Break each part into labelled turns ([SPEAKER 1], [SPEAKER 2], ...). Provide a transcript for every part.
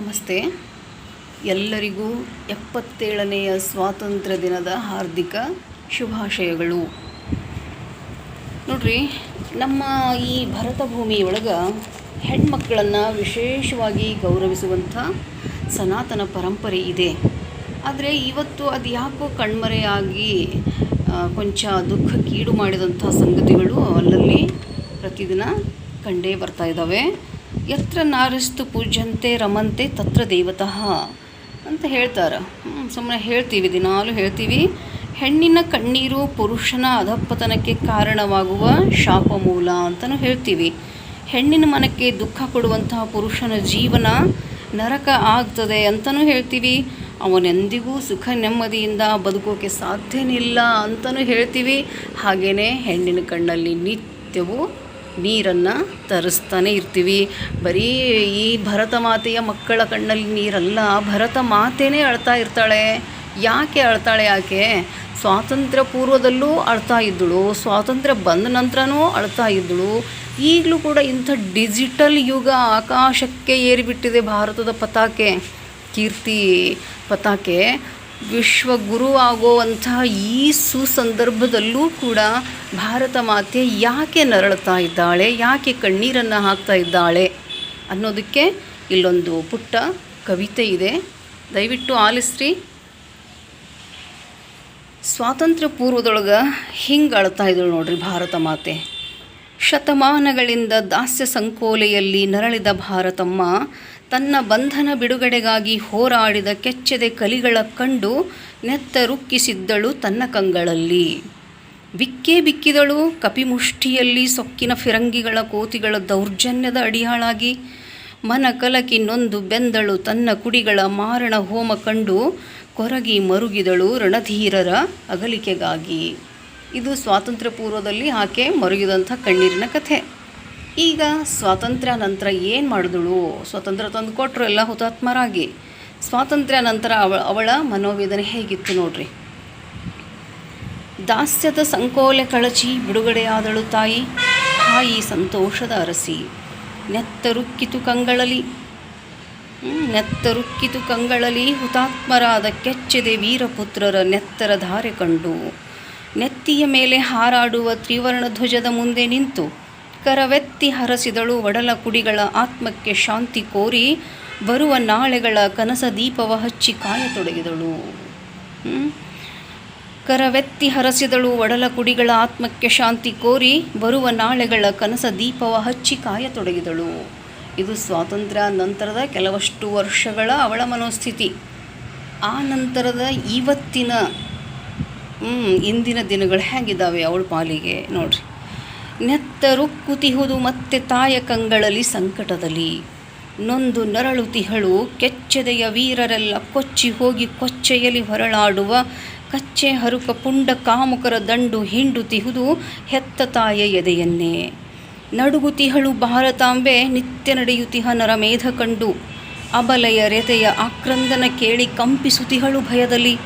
[SPEAKER 1] ನಮಸ್ತೆ. ಎಲ್ಲರಿಗೂ ಎಪ್ಪತ್ತೇಳನೆಯ ಸ್ವಾತಂತ್ರ್ಯ ದಿನದ ಹಾರ್ದಿಕ ಶುಭಾಶಯಗಳು. ನೋಡ್ರಿ, ನಮ್ಮ ಈ ಭರತ ಭೂಮಿಯೊಳಗೆ ಹೆಣ್ಮಕ್ಕಳನ್ನು ವಿಶೇಷವಾಗಿ ಗೌರವಿಸುವಂಥ ಸನಾತನ ಪರಂಪರೆ ಇದೆ. ಆದರೆ ಇವತ್ತು ಅದು ಯಾಕೋ ಕಣ್ಮರೆಯಾಗಿ ಕೊಂಚ ದುಃಖಕ್ಕೀಡು ಮಾಡಿದಂಥ ಸಂಗತಿಗಳು ಅಲ್ಲಲ್ಲಿ ಪ್ರತಿದಿನ ಕಂಡೇ ಬರ್ತಾ ಇದ್ದಾವೆ ಯತ್ರ ನಾರಿಸ್ತು ಪೂಜ್ಯಂತೆ ರಮಂತೆ ತತ್ರ ದೇವತಃ ಅಂತ ಹೇಳ್ತಾರೆ. ಸುಮ್ಮನೆ ಹೇಳ್ತೀವಿ, ದಿನಾಲು ಹೇಳ್ತೀವಿ. ಹೆಣ್ಣಿನ ಕಣ್ಣೀರು ಪುರುಷನ ಅಧಪ್ಪತನಕ್ಕೆ ಕಾರಣವಾಗುವ ಶಾಪ ಮೂಲ ಅಂತಲೂ ಹೇಳ್ತೀವಿ. ಹೆಣ್ಣಿನ ಮನಕ್ಕೆ ದುಃಖ ಕೊಡುವಂತಹ ಪುರುಷನ ಜೀವನ ನರಕ ಆಗ್ತದೆ ಅಂತಲೂ ಹೇಳ್ತೀವಿ. ಅವನೆಂದಿಗೂ ಸುಖ ನೆಮ್ಮದಿಯಿಂದ ಬದುಕೋಕೆ ಸಾಧ್ಯನಿಲ್ಲ ಅಂತಲೂ ಹೇಳ್ತೀವಿ. ಹಾಗೆಯೇ ಹೆಣ್ಣಿನ ಕಣ್ಣಲ್ಲಿ ನಿತ್ಯವೂ ನೀರನ್ನು ತರಿಸ್ತಾನೆ ಇರ್ತೀವಿ. ಬರೀ ಈ ಭರತ ಮಾತೆಯ ಮಕ್ಕಳ ಕಣ್ಣಲ್ಲಿ ನೀರಲ್ಲ, ಭರತ ಮಾತೆಯೇ ಅಳ್ತಾ ಇರ್ತಾಳೆ. ಯಾಕೆ ಅಳ್ತಾಳೆ ಯಾಕೆ ಸ್ವಾತಂತ್ರ್ಯ ಪೂರ್ವದಲ್ಲೂ ಅಳ್ತಾ ಇದ್ದಳು, ಸ್ವಾತಂತ್ರ್ಯ ಬಂದ ನಂತರನೂ ಅಳ್ತಾ ಇದ್ದಳು. ಈಗಲೂ ಕೂಡ ಇಂಥ ಡಿಜಿಟಲ್ ಯುಗ ಆಕಾಶಕ್ಕೆ ಏರಿಬಿಟ್ಟಿದೆ ಭಾರತದ ಪತಾಕೆ, ಕೀರ್ತಿ ಪತಾಕೆ. ವಿಶ್ವಗುರು ಆಗುವಂತಹ ಈ ಸುಸಂದರ್ಭದಲ್ಲೂ ಕೂಡ ಭಾರತ ಮಾತೆ ಯಾಕೆ ನರಳ್ತಾ ಇದ್ದಾಳೆ? ಯಾಕೆ ಕಣ್ಣೀರನ್ನು ಹಾಕ್ತಾ ಇದ್ದಾಳೆ? ಅನ್ನೋದಕ್ಕೆ ಇಲ್ಲೊಂದು ಪುಟ್ಟ ಕವಿತೆ ಇದೆ. ದಯವಿಟ್ಟು ಆಲಿಸ್ರಿ. ಸ್ವಾತಂತ್ರ್ಯ ಪೂರ್ವದೊಳಗೆ ಹಿಂಗೆ ಅಳ್ತಾ ಇದ್ದಳು ನೋಡ್ರಿ ಭಾರತ ಮಾತೆ. ಶತಮಾನಗಳಿಂದ ದಾಸ್ಯ ಸಂಕೋಲೆಯಲ್ಲಿ ನರಳಿದ ಭಾರತಮ್ಮ ತನ್ನ ಬಂಧನ ಬಿಡುಗಡೆಗಾಗಿ ಹೋರಾಡಿದ ಕೆಚ್ಚೆದೆ ಕಲಿಗಳ ಕಂಡು ನೆತ್ತರುಕ್ಕಿಸಿದ್ದಳು ತನ್ನ ಕಂಗಳಲ್ಲಿ. ಬಿಕ್ಕೇ ಬಿಕ್ಕಿದಳು ಕಪಿಮುಷ್ಟಿಯಲ್ಲಿ ಸೊಕ್ಕಿನ ಫಿರಂಗಿಗಳ ಕೋತಿಗಳ ದೌರ್ಜನ್ಯದ ಅಡಿಯಾಳಾಗಿ. ಮನ ಕಲಕಿ ನೊಂದು ಬೆಂದಳು ತನ್ನ ಕುಡಿಗಳ ಮಾರಣ ಹೋಮ ಕಂಡು ಕೊರಗಿ ಮರುಗಿದಳು ರಣಧೀರರ ಅಗಲಿಕೆಗಾಗಿ. ಇದು ಸ್ವಾತಂತ್ರ್ಯ ಪೂರ್ವದಲ್ಲಿ ಆಕೆ ಮರುಗಿದಂಥ ಕಣ್ಣೀರಿನ ಕಥೆ. ಈಗ ಸ್ವಾತಂತ್ರ್ಯ ನಂತರ ಏನು ಮಾಡಿದಳು? ಸ್ವಾತಂತ್ರ್ಯ ತಂದು ಕೊಟ್ಟರು ಎಲ್ಲ ಹುತಾತ್ಮರಾಗಿ. ಸ್ವಾತಂತ್ರ್ಯ ನಂತರ ಅವಳ ಅವಳ ಮನೋವೇದನೆ ಹೇಗಿತ್ತು ನೋಡ್ರಿ? ದಾಸ್ಯದ ಸಂಕೋಲೆ ಕಳಚಿ ಬಿಡುಗಡೆಯಾದಳು ತಾಯಿ. ತಾಯಿ ಸಂತೋಷದ ಅರಸಿ. ನೆತ್ತರುಕ್ಕಿತು ಕಂಗಳಲಿ. ನೆತ್ತರುಕ್ಕಿತು ಕಂಗಳಲಿ. ಹುತಾತ್ಮರಾದ ಕೆಚ್ಚದೆ ವೀರಪುತ್ರರ ನೆತ್ತರ ಧಾರೆ ಕಂಡು. ನೆತ್ತಿಯ ಮೇಲೆ ಹಾರಾಡುವ ತ್ರಿವರ್ಣ ಧ್ವಜದ ಮುಂದೆ ನಿಂತು ಕರವೆತ್ತಿ ಹರಸಿದಳು ಒಡಲ ಕುಡಿಗಳ ಆತ್ಮಕ್ಕೆ ಶಾಂತಿ ಕೋರಿ ಬರುವ ನಾಳೆಗಳ ಕನಸ ದೀಪವ ಹಚ್ಚಿ ಕಾಯತೊಡಗಿದಳು? ಕರವೆತ್ತಿ ಹರಸಿದಳು ಒಡಲ ಕುಡಿಗಳ ಆತ್ಮಕ್ಕೆ ಶಾಂತಿ ಕೋರಿ ಬರುವ ನಾಳೆಗಳ ಕನಸ ದೀಪವ ಹಚ್ಚಿ ಕಾಯತೊಡಗಿದಳು. ಇದು ಸ್ವಾತಂತ್ರ್ಯ ನಂತರದ ಕೆಲವಷ್ಟು ವರ್ಷಗಳ ಅವಳ ಮನೋಸ್ಥಿತಿ. ಆ ನಂತರದ ಇವತ್ತಿನ ಇಂದಿನ ದಿನಗಳು ಹೇಗಿದ್ದಾವೆ ಅವಳ ಪಾಲಿಗೆ ನೋಡ್ರಿ. ನೆತ್ತರುಕ್ಕುತಿಹುದು ಮತ್ತೆ ತಾಯ ಕಂಗಳಲ್ಲಿ ಸಂಕಟದಲ್ಲಿ. ನೊಂದು ನರಳು ತಿಹಳು ಕೆಚ್ಚೆದೆಯ ವೀರರೆಲ್ಲ ಕೊಚ್ಚಿ ಹೋಗಿ ಕೊಚ್ಚೆಯಲ್ಲಿ ಹೊರಳಾಡುವ ಕಚ್ಚೆ ಹರುಕ ಪುಂಡ ಕಾಮುಕರ ದಂಡು ಹಿಂಡು ತಿಹುದು ಹೆತ್ತ ತಾಯ ಎದೆಯನ್ನೇ. ನಡುಗುತಿಹಳು ಭಾರತಾಂಬೆ ನಿತ್ಯ ನಡೆಯುತಿಹ ನರಮೇಧ ಕಂಡು. ಅಬಲೆಯ ರೆತೆಯ ಆಕ್ರಂದನ ಕೇಳಿ ಕಂಪಿಸುತಿಹಳು ಭಯದಲ್ಲಿ.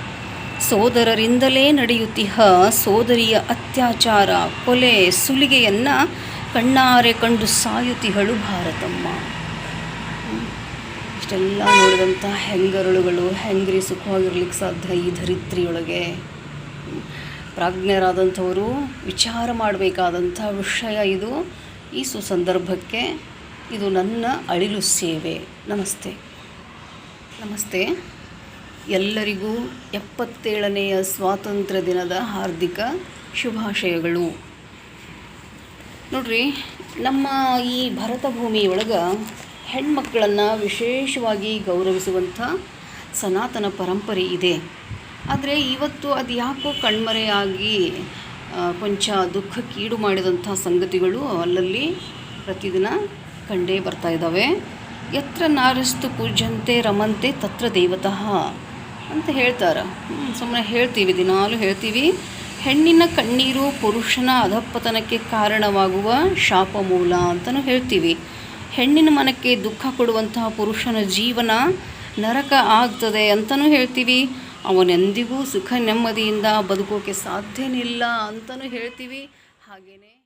[SPEAKER 1] ಸೋದರರಿಂದಲೇ ನಡೆಯುತ್ತಿಹ ಸೋದರಿಯ ಅತ್ಯಾಚಾರ, ಕೊಲೆ, ಸುಲಿಗೆಯನ್ನು ಕಣ್ಣಾರೆ ಕಂಡು ಸಾಯುತಿಹಳು ಭಾರತಮ್ಮ. ಇಷ್ಟೆಲ್ಲ ನೋಡಿದಂಥ ಹೆಂಗರುಳುಗಳು, ಹೆಂಗ್ರಿ ಸುಖವಾಗಿರ್ಲಿಕ್ಕೆ ಸಾಧ್ಯ ಈ ಧರಿತ್ರಿಯೊಳಗೆ. ಪ್ರಾಜ್ಞರಾದಂಥವರು, ವಿಚಾರ ಮಾಡಬೇಕಾದಂಥ ವಿಷಯ ಇದು. ಈ ಸುಸಂದರ್ಭಕ್ಕೆ ಇದು ನನ್ನ ಅಳಿಲು ಸೇವೆ. ನಮಸ್ತೆ. ನಮಸ್ತೆ. ಎಲ್ಲರಿಗೂ ಎಪ್ಪತ್ತೇಳನೆಯ ಸ್ವಾತಂತ್ರ್ಯ ದಿನದ ಹಾರ್ದಿಕ ಶುಭಾಶಯಗಳು. ನೋಡ್ರಿ, ನಮ್ಮ ಈ ಭರತ ಭೂಮಿಯೊಳಗೆ ಹೆಣ್ಮಕ್ಕಳನ್ನು ವಿಶೇಷವಾಗಿ ಗೌರವಿಸುವಂಥ ಸನಾತನ ಪರಂಪರೆ ಇದೆ. ಆದರೆ ಇವತ್ತು ಅದು ಯಾಕೋ ಕಣ್ಮರೆಯಾಗಿ ಕೊಂಚ ದುಃಖಕ್ಕೀಡು ಮಾಡಿದಂಥ ಸಂಗತಿಗಳು ಅಲ್ಲಲ್ಲಿ ಪ್ರತಿದಿನ ಕಂಡೇ ಬರ್ತಾ ಇದ್ದಾವೆ. ಯತ್ರ ನಾರಸ್ತು ಪೂಜ್ಯಂತೆ ರಮಂತೆ ತತ್ರ ದೇವತಃ ಅಂತ ಹೇಳ್ತಾರೆ. ಸುಮ್ಮನೆ ಹೇಳ್ತೀವಿ, ದಿನಾಲು ಹೇಳ್ತೀವಿ. ಹೆಣ್ಣಿನ ಕಣ್ಣೀರು ಪುರುಷನ ಅಧಪ್ಪತನಕ್ಕೆ ಕಾರಣವಾಗುವ ಶಾಪ ಮೂಲ ಅಂತಲೂ ಹೇಳ್ತೀವಿ. ಹೆಣ್ಣಿನ ಮನಕ್ಕೆ ದುಃಖ ಕೊಡುವಂತಹ ಪುರುಷನ ಜೀವನ ನರಕ ಆಗ್ತದೆ ಅಂತಲೂ ಹೇಳ್ತೀವಿ. ಅವನೆಂದಿಗೂ ಸುಖ ನೆಮ್ಮದಿಯಿಂದ ಬದುಕೋಕೆ ಸಾಧ್ಯನಿಲ್ಲ ಅಂತಲೂ ಹೇಳ್ತೀವಿ. ಹಾಗೆಯೇ